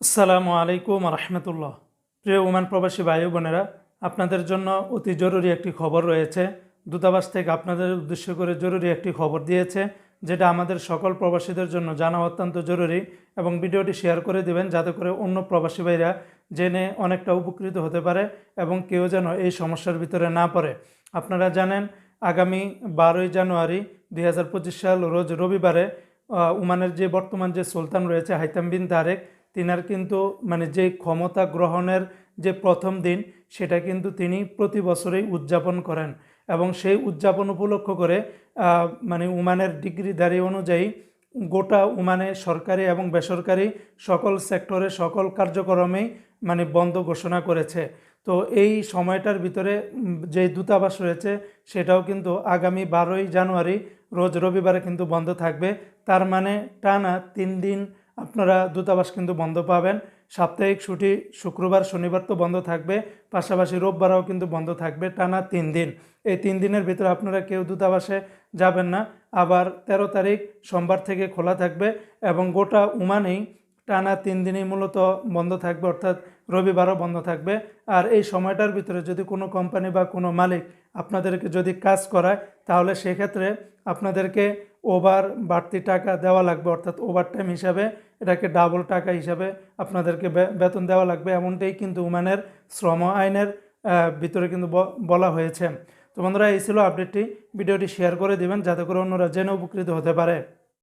আসসালামু আলাইকুম রহমতুল্লাহ প্রিয় ওমান প্রবাসী ভাই বোনেরা আপনাদের জন্য অতি জরুরি একটি খবর রয়েছে। দূতাবাস থেকে আপনাদের উদ্দেশ্য করে জরুরি একটি খবর দিয়েছে যেটা আমাদের সকল প্রবাসীদের জন্য জানা অত্যন্ত জরুরি এবং ভিডিওটি শেয়ার করে দিবেন যাতে করে অন্য প্রবাসী ভাইরা জেনে অনেকটা উপকৃত হতে পারে এবং কেউ যেন এই সমস্যার ভিতরে না পড়ে। আপনারা জানেন আগামী বারোই জানুয়ারি দুই হাজার পঁচিশ সাল রোজ রবিবারে আহ, ওমানের যে বর্তমান যে সুলতান রয়েছে হাইতাম বিন তারেক তিনার কিন্তু মানে যে ক্ষমতা গ্রহণের যে প্রথম দিন, সেটা কিন্তু তিনি প্রতি বছরেই উদযাপন করেন এবং সেই উদযাপন উপলক্ষ করে মানে উমানের ডিগ্রিধারী অনুযায়ী গোটা উমানে সরকারি এবং বেসরকারি সকল সেক্টরে সকল কার্যক্রমেই মানে বন্ধ ঘোষণা করেছে। তো এই সময়টার ভিতরে যে দূতাবাস রয়েছে, সেটাও কিন্তু আগামী বারোই জানুয়ারি, রোজ রবিবারে কিন্তু বন্ধ থাকবে। তার মানে টানা তিন দিন আপনারা দূতাবাস কিন্তু বন্ধ পাবেন। সাপ্তাহিক ছুটি শুক্রবার, শনিবার তো বন্ধ থাকবে। পাশাপাশি রোববারও কিন্তু বন্ধ থাকবে টানা তিন দিন। এই তিন দিনের ভিতরে আপনারা কেউ দূতাবাসে যাবেন না। আবার ১৩ তারিখ সোমবার থেকে খোলা থাকবে এবং গোটা উমানেই টানা তিন দিনই মূলত বন্ধ থাকবে, অর্থাৎ রবিবারও বন্ধ থাকবে। আর এই সময়টার ভিতরে যদি কোনো কোম্পানি বা কোনো মালিক আপনাদেরকে যদি কাজ করায়, তাহলে সেক্ষেত্রে আপনাদেরকে ওভার বাড়তি টাকা দেওয়া লাগবে, অর্থাৎ ওভার টাইম হিসাবে এটাকে ডাবল টাকা হিসাবে আপনাদেরকে বেতন দেওয়া লাগবে, এমনটাই কিন্তু উমানের শ্রম আইনের ভিতরে কিন্তু বলা হয়েছে। তো বন্ধুরা, এই ছিল আপডেটটি ভিডিওটি শেয়ার করে দিবেন, যাতে করে অন্যরা জেনে উপকৃত হতে পারে।